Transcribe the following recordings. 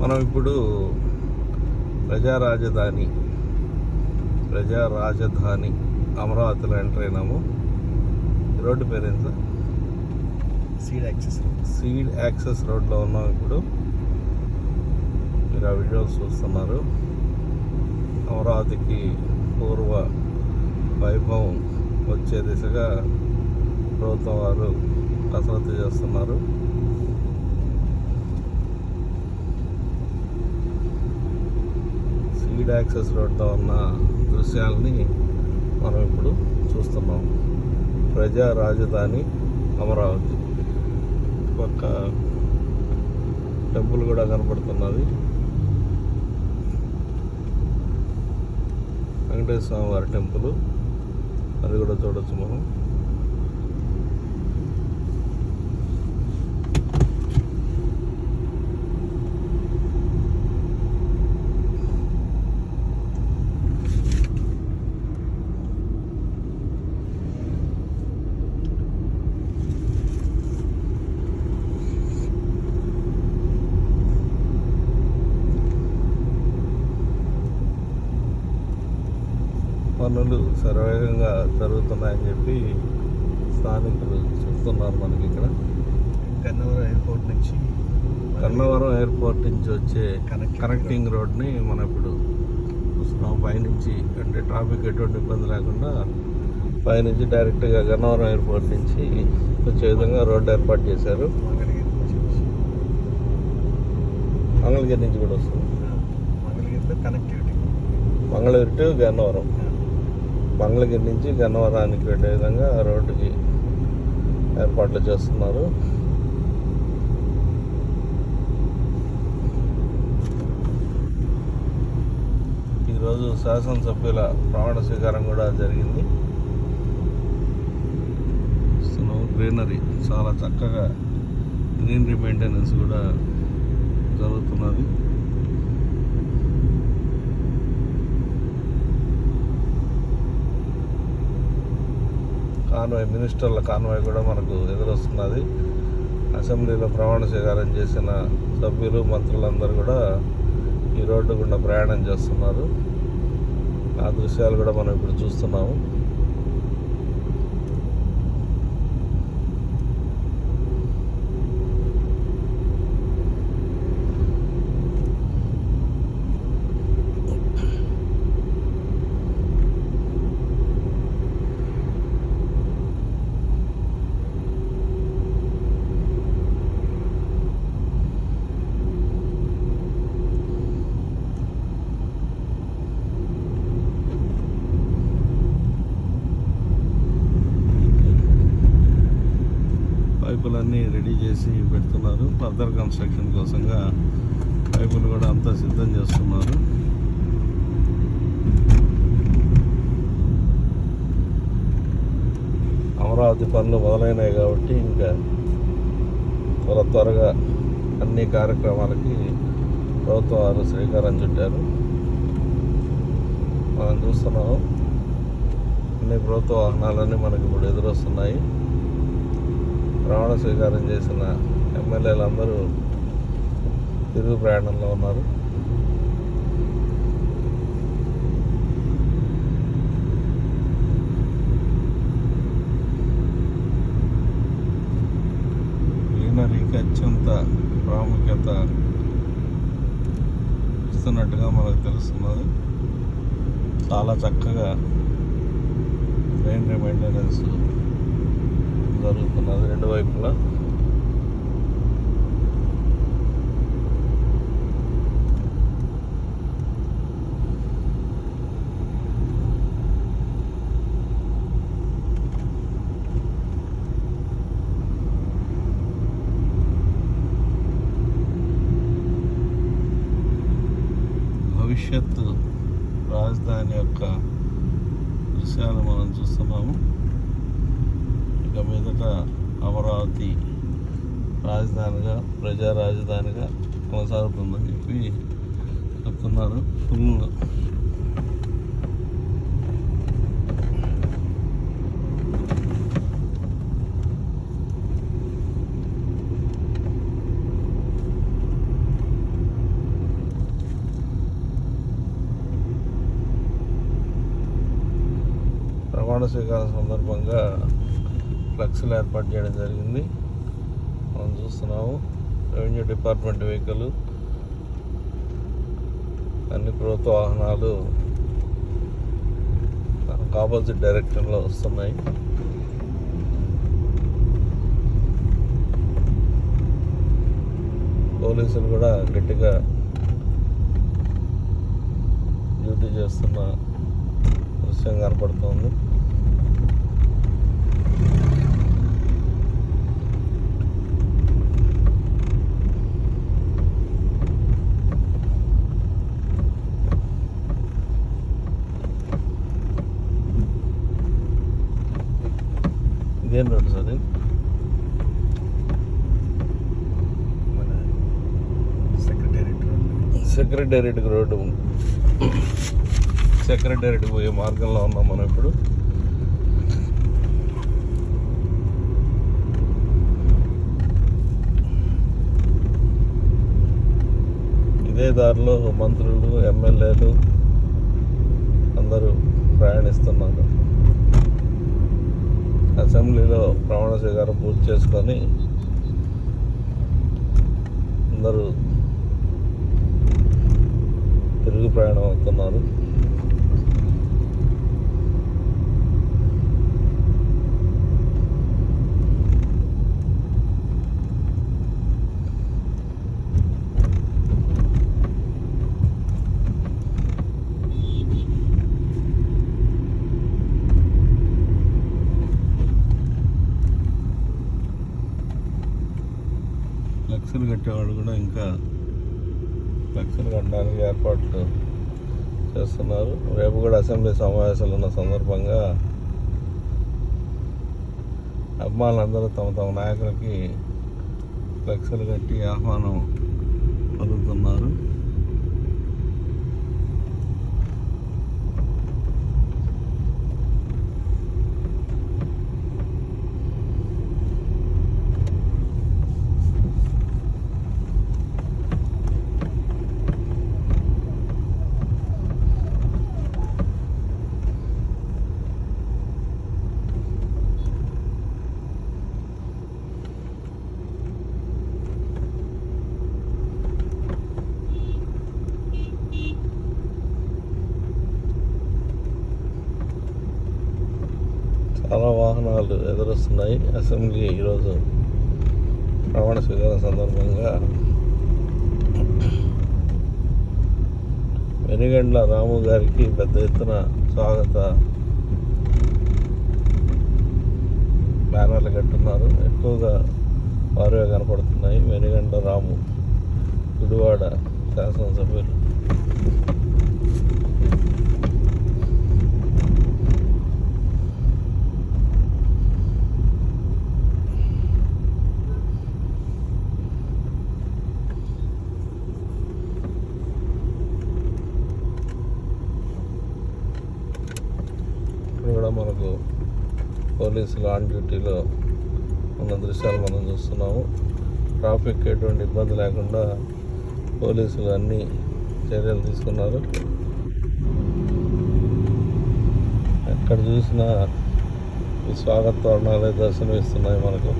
మనం ఇప్పుడు ప్రజా రాజధాని ప్రజా రాజధాని అమరావతిలో ఎంటర్ అయినాము. రోడ్డు పేరేంటి sir? Seed access seed access రోడ్లో ఉన్నాం ఇప్పుడు. మీరు ఆ వీడియోస్ చూస్తున్నారు. అమరావతికి పూర్వ వైభవం వచ్చే దిశగా ప్రభుత్వం వారు కసరత్తు చేస్తున్నారు. సీడ్ యాక్సెస్ రోడ్తో ఉన్న దృశ్యాలని మనం ఇప్పుడు చూస్తున్నాం. ప్రజా రాజధాని అమరావతి. పక్క టెంపుల్ కూడా కనపడుతున్నది. వెంకటేశ్వర స్వామి వారి టెంపుల్. అది కూడా చూడొచ్చు మనం. పనులు శరవేగంగా జరుగుతున్నాయని చెప్పి స్థానికులు చెప్తున్నారు మనకి ఇక్కడ. గన్నవరం ఎయిర్పోర్ట్ నుంచి కన్నవరం ఎయిర్పోర్ట్ నుంచి వచ్చే కనెక్టింగ్ రోడ్ని మనం ఇప్పుడు చూస్తున్నాం. పైనుంచి అంటే ట్రాఫిక్ ఎటువంటి ఇబ్బంది లేకుండా పైనుంచి డైరెక్ట్గా గన్నవరం ఎయిర్పోర్ట్ నుంచి వచ్చే విధంగా రోడ్డు ఏర్పాటు చేశారు. మంగళగిరి నుంచి మంగళగిరి కూడా వస్తుంది. మంగళగిరిలో కనెక్టివిటీ మంగళగిరి టు గన్నవరం మంగళగిరి నుంచి గన్నవరానికి వెళ్ళే విధంగా రోడ్డుకి ఏర్పాట్లు చేస్తున్నారు. ఈరోజు శాసనసభ్యుల ప్రమాణ స్వీకారం కూడా జరిగింది. గ్రీనరీ చాలా చక్కగా గ్రీనరీ మెయింటెనెన్స్ కూడా జరుగుతున్నది. కాన్వాయ్ మినిస్టర్ల కాన్వాయ్ కూడా మనకు ఎదురొస్తున్నది. అసెంబ్లీలో ప్రమాణ స్వీకారం చేసిన సభ్యులు మంత్రులందరూ కూడా ఈ రోడ్డు గుండా ప్రయాణం చేస్తున్నారు. ఆ దృశ్యాలు కూడా మనం ఇప్పుడు చూస్తున్నాము. పైపులన్నీ రెడీ చేసి పెడుతున్నారు. ఫర్దర్ కన్స్ట్రక్షన్ కోసంగా పైపులు కూడా అంతా సిద్ధం చేస్తున్నారు. అమరావతి పనులు మొదలైనాయి కాబట్టి ఇంకా త్వర త్వరగా అన్ని కార్యక్రమాలకి ప్రభుత్వం వారు శ్రీకారం చుట్టారు. మనం చూస్తున్నాము. అన్ని ప్రభుత్వ వాహనాలన్నీ మనకి ఇప్పుడు ఎదురొస్తున్నాయి. ప్రమాణ స్వీకారం చేసిన ఎమ్మెల్యేలు అందరూ తిరుగు ప్రయాణంలో ఉన్నారు. గ్రీనరీకి అత్యంత ప్రాముఖ్యత ఇస్తున్నట్టుగా మనకు తెలుస్తున్నది. చాలా చక్కగా గ్రీనరీ మెయింటెనెన్స్ జరుగుతున్నది రెండు వైపులా. భవిష్యత్తు రాజధాని యొక్క దృశ్యాలు మనం చూస్తున్నాము. ఇక మీదట అమరావతి రాజధానిగా ప్రజా రాజధానిగా కొనసాగుతుందని చెప్పి చెప్తున్నారు. ఫుల్ రవాణా స్వీకారం సందర్భంగా ఫ్లెక్స్లు ఏర్పాటు చేయడం జరిగింది. మనం చూస్తున్నాము. రెవెన్యూ డిపార్ట్మెంట్ వెహికల్ అన్ని ప్రభుత్వ వాహనాలు ఆపోజిట్ డైరెక్షన్లో వస్తున్నాయి. పోలీసులు కూడా గట్టిగా డ్యూటీ చేస్తున్న దృశ్యం కనపడుతుంది. ఇదేం రోడ్డు సార్ సెక్రటేరియట్ రోడ్డు ఉంది సెక్రటేరియట్కి పోయే మార్గంలో ఉన్నాం మనం ఇప్పుడు. ఇదే దారిలో మంత్రులు ఎమ్మెల్యేలు అందరూ ప్రయాణిస్తున్నారు. అసెంబ్లీలో ప్రమాణ స్వీకారం పూర్తి చేసుకొని అందరూ తిరుగు ప్రయాణం అవుతున్నారు. ఫ్లెక్స్లు కూడా ఇంకా ఫ్లెక్స్లు కట్టడానికి ఏర్పాట్లు చేస్తున్నారు. రేపు కూడా అసెంబ్లీ సమావేశాలు ఉన్న సందర్భంగా అభిమానులందరూ తమ తమ నాయకులకి ఫ్లెక్స్లు కట్టి ఆహ్వానం పలుకుతున్నారు చాలా వాహనాలు ఎదురొస్తున్నాయి. అసెంబ్లీ ఈరోజు ప్రమాణ స్వీకారం సందర్భంగా వెనుగండ్ల రాము గారికి పెద్ద ఎత్తున స్వాగత బ్యానర్లు కట్టున్నారు. ఎక్కువగా వారే కనపడుతున్నాయి. వెనుగండ్ల రాము గుడివాడ శాసనసభ్యులు ఇప్పుడు కూడా మనకు పోలీసులు ఆన్ డ్యూటీలో ఉన్న దృశ్యాలు మనం చూస్తున్నాము. ట్రాఫిక్ ఎటువంటి ఇబ్బంది లేకుండా పోలీసులు అన్ని చర్యలు తీసుకున్నారు. ఎక్కడ చూసినా ఈ స్వాగత తోరణాలే దర్శనమిస్తున్నాయి మనకు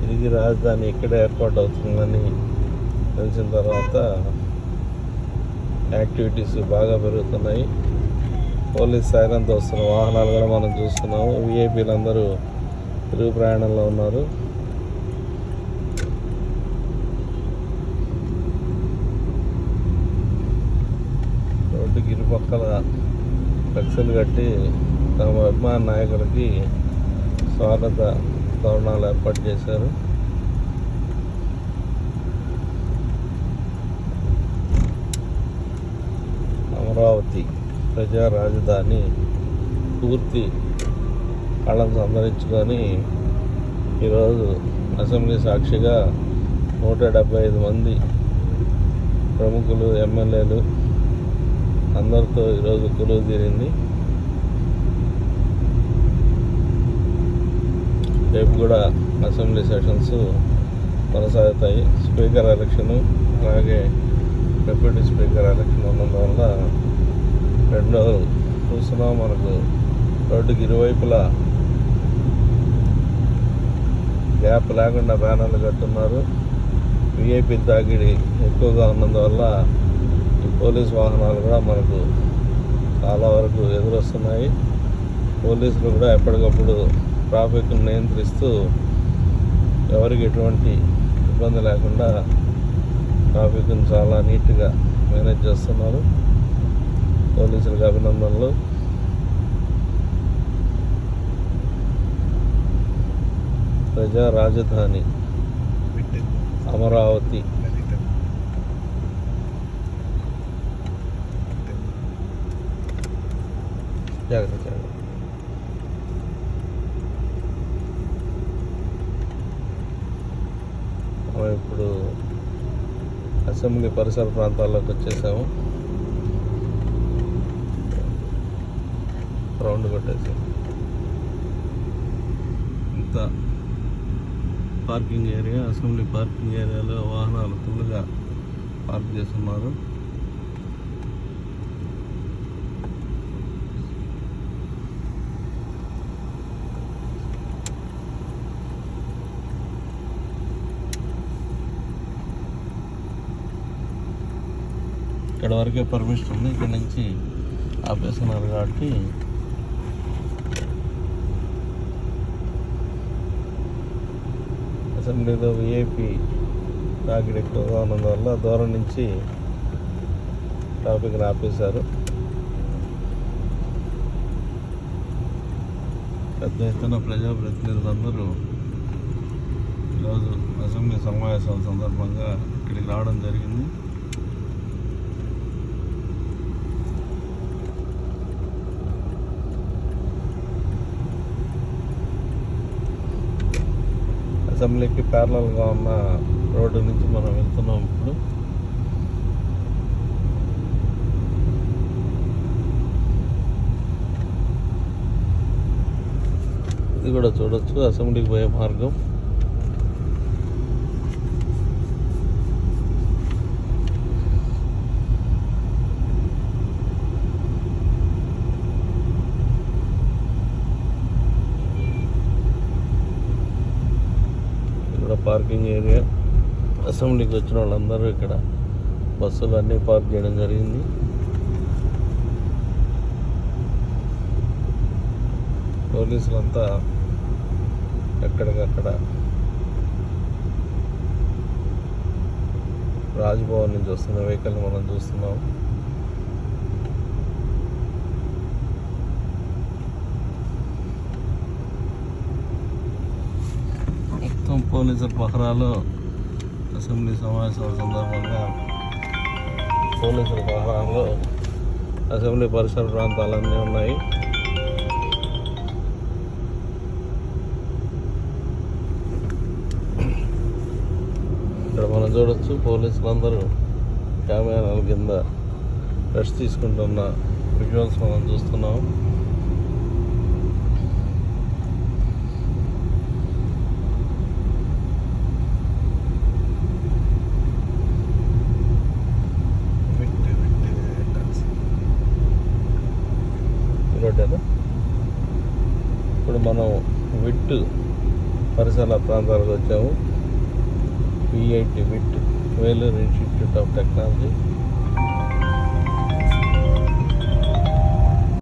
తిరిగి రాజధాని ఇక్కడే ఏర్పాటు అవుతుందని తెలిసిన తర్వాత యాక్టివిటీస్ బాగా పెరుగుతున్నాయి. పోలీస్ సైరంతో వస్తున్న వాహనాలు కూడా మనం చూస్తున్నాము. విఐపీలు అందరూ తిరుగు ప్రయాణంలో ఉన్నారు. రోడ్డుకి ఇరుపక్కల రక్షలు కట్టి తమ అభిమాన నాయకులకి స్వాగత తరుణాలు ఏర్పాటు చేశారు. అమరావతి ప్రజా రాజధాని పూర్తి కళను సంతరించుకొని ఈరోజు అసెంబ్లీ సాక్షిగా నూట డెబ్బై ఐదు మంది ప్రముఖులు ఎమ్మెల్యేలు అందరితో ఈరోజు కొలువు తీరింది. రేపు కూడా అసెంబ్లీ సెషన్స్ కొనసాగుతాయి. స్పీకర్ ఎలక్షను అలాగే డిప్యూటీ స్పీకర్ ఎలక్షన్ ఉన్నందువల్ల రెండు చూస్తున్నాం మనకు రోడ్డుకి ఇరువైపులా గ్యాప్ లేకుండా బ్యానర్లు కట్టున్నారు. వీఐపీ తాకిడి ఎక్కువగా ఉన్నందువల్ల పోలీస్ వాహనాలు కూడా మనకు చాలా వరకు ఎదురొస్తున్నాయి. పోలీసులు కూడా ఎప్పటికప్పుడు ట్రాఫిక్ను నియంత్రిస్తూ ఎవరికి ఎటువంటి ఇబ్బంది లేకుండా ట్రాఫిక్ను చాలా నీట్గా మేనేజ్ చేస్తున్నారు. పోలీసులకు అభినందనలు. ప్రజా రాజధాని అమరావతి. జాగ్రత్త జాగ్రత్త. ఇప్పుడు అసెంబ్లీ పరిసర ప్రాంతాల్లోకి వచ్చేసాము. రౌండ్ కొట్టేసి. ఇంత పార్కింగ్ ఏరియా అసెంబ్లీ పార్కింగ్ ఏరియాలో వాహనాలు ఫుల్గా పార్క్ చేస్తున్నారు. ఇక్కడ వరకే పర్మిషన్ ఉంది. ఇక్కడ నుంచి ఆపేస్తున్నారు కాబట్టి అసెంబ్లీలో విఐపి తాకిడి ఎక్కువగా ఉన్నందువల్ల దూరం నుంచి ట్రాఫిక్ని ఆపేశారు. పెద్ద ఎత్తున ప్రజాప్రతినిధులందరూ ఈరోజు అసెంబ్లీ సమావేశాల సందర్భంగా ఇక్కడికి రావడం జరిగింది. అసెంబ్లీకి ప్యారలల్గా ఉన్న రోడ్డు నుంచి మనం వెళ్తున్నాం ఇప్పుడు. ఇది కూడా చూడొచ్చు అసెంబ్లీకి పోయే మార్గం ఇక్కడ పార్కింగ్ ఏరియా అసెంబ్లీకి వచ్చిన వాళ్ళందరూ ఇక్కడ బస్సులు అన్నీ పార్క్ చేయడం జరిగింది. పోలీసులంతా ఎక్కడికక్కడ రాజ్భవన్ నుంచి వస్తున్న వెహికల్ మనం చూస్తున్నాం. మొత్తం పోలీసుల పహరాలో అసెంబ్లీ సమావేశాల సందర్భంగా పోలీసుల పహరాలో అసెంబ్లీ పరిసర ప్రాంతాలన్నీ ఉన్నాయి. ఇక్కడ మనం చూడొచ్చు పోలీసులందరూ కెమెరాల కింద రెస్ట్ తీసుకుంటున్న విజువల్స్ మనం చూస్తున్నాం విట్ విట్ ఎంట్రన్స్ రోడ్డేనా ఇప్పుడు మనం విట్ పరిసర ప్రాంతాలకు వచ్చాము. VIT VIT Vellore institute of technology